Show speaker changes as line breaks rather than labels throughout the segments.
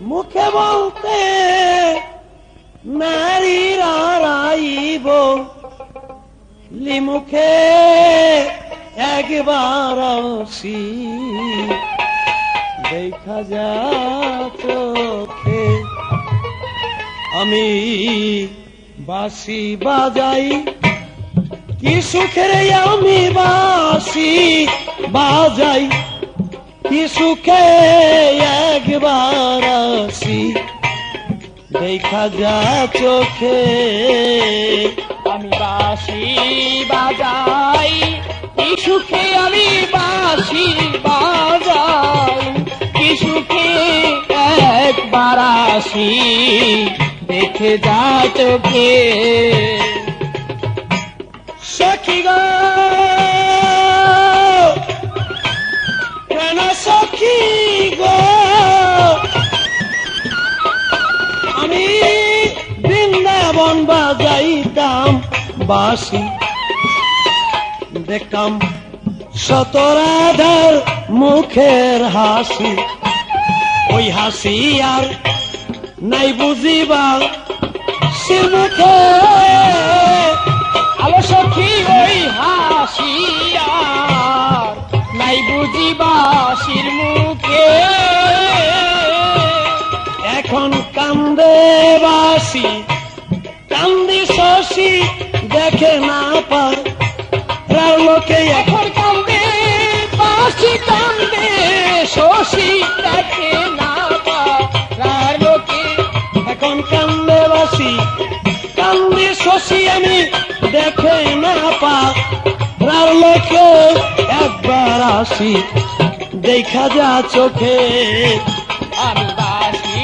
মুখে বলতে নারীরা লিমুখে একবার আসি। দেখা যা আমি বাসি বাজাই। কি সুখের আমি বাসি বাজাই। সুখে একবার আসি, দেখা যা চোখে।
আমি বাঁশি বাজাই কি আমি বাঁশি বাজাই। কি একবার আসি, দেখে যা চোখে।
সখী গো বৃন্দাবন বাজাইতাম বাসি দেখতাম শতরাধার মুখের হাসি। ওই হাসি আর নাই বুঝিবা সে মুখে।
আলো সখী, ওই হাসিয়ার নাই বুঝি বাসির মুখে।
এখন কান্দে বাসি শশী দেখে না পার প্রায় লোকে এখন
কান্দে বাসি কান্দে, শশী দেখে না পারার লোকে
এখন কান্দে বাসি, কান্দি শশী আমি দেখে না পা প্রায় লোকে একবার আসি, দেখা যা চোখে।
আমি বাসি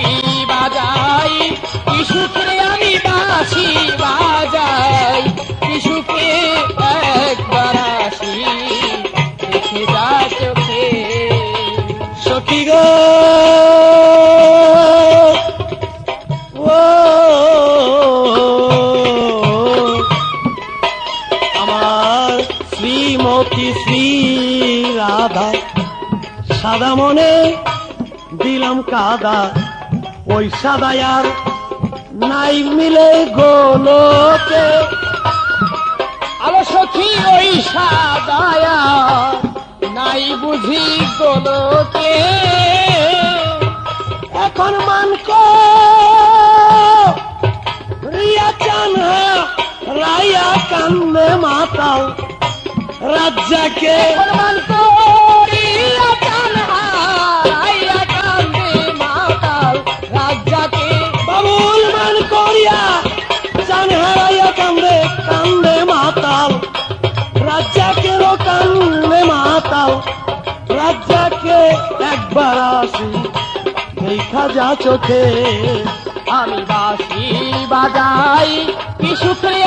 বাজাই কি সুখে আমি বাসি বাজাই।
আমার শ্রীমতী শ্রী রাধা সাদা মনে দিলাম কাদা, ওই সাদায়ার নাই মিলে গোলকে
আলো সখী, ওই সাদায়া নাই বুঝি গোলকে
কান্দে মাতাল রাজ্জাকে একবার আসি দেখা যা চোখে
আমি বাঁশি বাজাই কি সুখে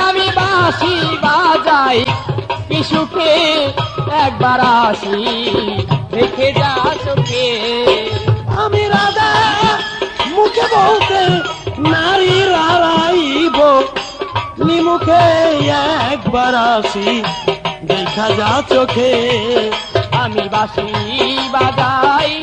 বাঁশি বাজাই কি একবার আসি, দেখে যা চোখে।
আমি রাধা, মুখে বলতে নারী রাইব নিমুখে একবার আসি, দেখা যা চোখে।
আমি বাঁশি বাজাই